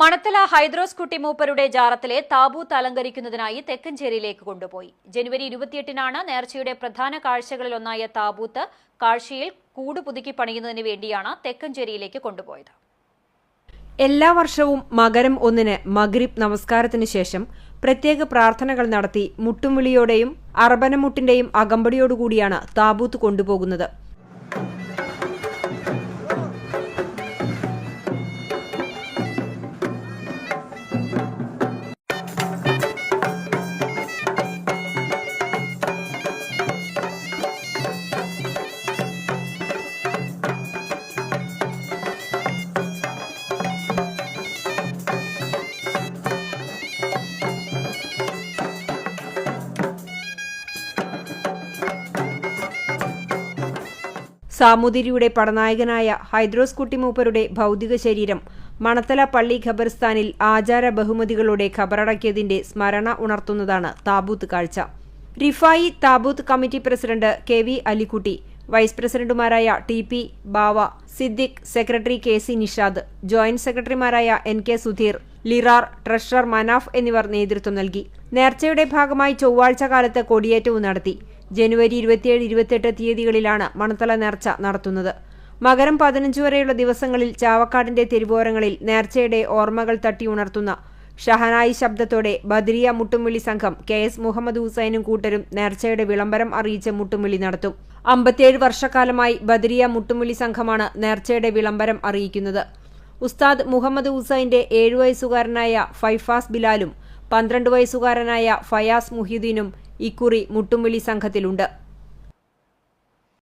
മണത്തല ഹൈദ്രോസ് കുട്ടി മൂപ്പരുടെ ജാറത്തിലെ താബൂത്ത് അലങ്കരിക്കുന്നതിനായി തെക്കഞ്ചേരിയിലേക്ക് കൊണ്ടുപോയി. ജനുവരി ഇരുപത്തിയെട്ടിനാണ് നേർച്ചയുടെ പ്രധാന കാഴ്ചകളിലൊന്നായ താബൂത്ത് കാഴ്ചയിൽ കൂട് പുതുക്കി പണിയുന്നതിന് വേണ്ടിയാണ് തെക്കഞ്ചേരിയിലേക്ക് കൊണ്ടുപോയത്. എല്ലാ വർഷവും മകരം ഒന്നിന് മഗ്രിബ് നമസ്കാരത്തിന് ശേഷം പ്രത്യേക പ്രാർത്ഥനകൾ നടത്തി മുട്ടുംവിളിയോടെയും അർബനമുട്ടിന്റെയും അകമ്പടിയോടുകൂടിയാണ് താബൂത്ത് കൊണ്ടുപോകുന്നത്. സാമൂതിരിയുടെ പടനായകനായ ഹൈദ്രോസ് കുട്ടിമൂപ്പരുടെ ഭൗതിക ശരീരം മണത്തല പള്ളി ഖബർസ്ഥാനിൽ ആചാര ബഹുമതികളോടെ ഖബറടക്കിയതിന്റെ സ്മരണ ഉണർത്തുന്നതാണ് താബൂത്ത് കാഴ്ച. Rifai താബൂത്ത് committee president K V Alikutty vice പ്രസിഡന്റുമാരായ T P Bava Siddique secretary K C Nishad joint സെക്രട്ടറിമാരായ N K Sudheer Lirar treasurer Manaf എന്നിവർ നേതൃത്വം നൽകി. നേർച്ചയുടെ ഭാഗമായി ചൊവ്വാഴ്ച കാലത്ത് കൊടിയേറ്റവും നടത്തി. ജനുവരി ഇരുപത്തിയേഴ് ഇരുപത്തെട്ട് തീയതികളിലാണ് മണത്തല നേർച്ച നടത്തുന്നത്. മകരം പതിനഞ്ച് വരെയുള്ള ദിവസങ്ങളിൽ ചാവക്കാടിന്റെ തെരുവോരങ്ങളിൽ നേർച്ചയുടെ ഓർമ്മകൾ തട്ടി ഉണർത്തുന്ന ഷഹനായി ശബ്ദത്തോടെ ബദ്രിയ മുട്ടുംവിളി സംഘം കെ എസ് മുഹമ്മദ് ഹുസൈനും കൂട്ടരും നേർച്ചയുടെ വിളംബരം അറിയിച്ച് മുട്ടുംവിളി നടത്തും. അമ്പത്തിയേഴ് വർഷക്കാലമായി ബദ്രിയ മുട്ടുംവിളി സംഘമാണ് നേർച്ചയുടെ വിളംബരം അറിയിക്കുന്നത്. ഉസ്താദ് മുഹമ്മദ് ഹുസൈന്റെ ഏഴു വയസ്സുകാരനായ ഫൈഫാസ് ബിലാലും പന്ത്രണ്ട് വയസ്സുകാരനായ ഫയാസ് മുഹ്യുദ്ദീനും ഇക്കുറി മുട്ടുംവിളി സംഘത്തിലുണ്ട്